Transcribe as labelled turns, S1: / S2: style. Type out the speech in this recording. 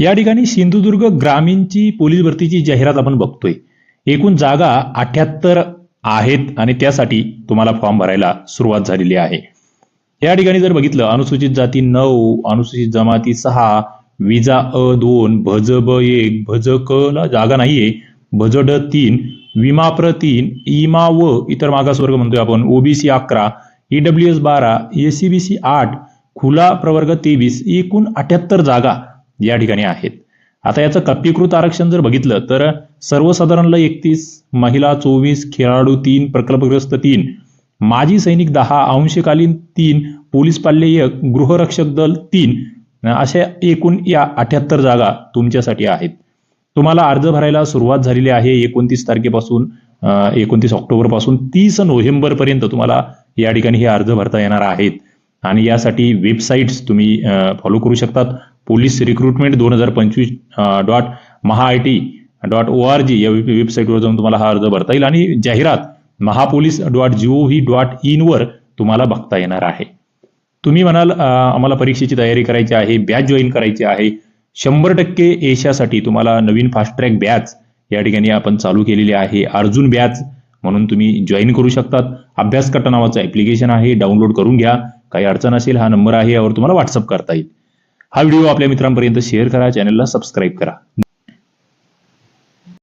S1: या ठिकाणी सिंधुदुर्ग ग्रामीणची पोलीस भरतीची जाहिरात आपण बघतोय. एकूण जागा अठ्याहत्तर आहेत आणि त्यासाठी तुम्हाला फॉर्म भरायला सुरुवात झालेली आहे. या ठिकाणी जर बघितलं अनुसूचित जाती नऊ अनुसूचित जमाती सहा विजा अ दोन भज ब एक भज क ला जागा नाहीये. भज ड तीन विमा प्र तीन इमा व इतर मागासवर्ग म्हणतोय आपण. ओबीसी अकरा ईडब्ल्यू एस बारा एसीबीसी आठ खुला प्रवर्ग तेवीस एकूण अठ्याहत्तर जागा या ठिकाणी आहेत. आता याचं कप्पीकृत आरक्षण जर बघितलं तर सर्वसाधारणला एकतीस महिला चोवीस खेळाडू तीन प्रकल्पग्रस्त तीन माजी सैनिक दहा अंशकालीन तीन पोलीस पाल्य एक गृहरक्षक दल तीन अशा एकूण या अठ्याहत्तर जागा तुमच्यासाठी आहेत. तुम्हाला अर्ज भरायला सुरुवात झालेली आहे एकोणतीस तारखेपासून एकोणतीस ऑक्टोबरपासून तीस नोव्हेंबर पर्यंत तुम्हाला या ठिकाणी हे अर्ज भरता येणार आहेत. आणि यासाठी वेबसाईट्स तुम्ही फॉलो करू शकतात. पोलीस रिक्रुटमेंट दोन हजार पंचवीस dot Maha I T dot O R G या वेबसाईटवर जाऊन तुम्हाला हा अर्ज भरता येईल. आणि जाहिरात Mahapolice dot G O V dot इनवर तुम्हाला बघता येणार आहे. तुम्ही म्हणाल आम्हाला परीक्षेची तयारी करायची आहे बॅच जॉईन करायची आहे. शंभर टक्के एशियासाठी तुम्हाला नवीन फास्ट ट्रॅक बॅच या ठिकाणी आपण चालू केलेली आहे. अर्जुन बॅच म्हणून तुम्ही जॉईन करू शकतात. अभ्यासकट्टा नावाचं ॲप्लिकेशन आहे. डाउनलोड करून घ्या. काही अडचण असेल हा नंबर आहे यावर तुम्हाला व्हॉट्सअप करता येईल. हा व्हिडिओ आपल्या मित्रांपर्यंत शेअर करा चॅनलला सबस्क्राईब करा.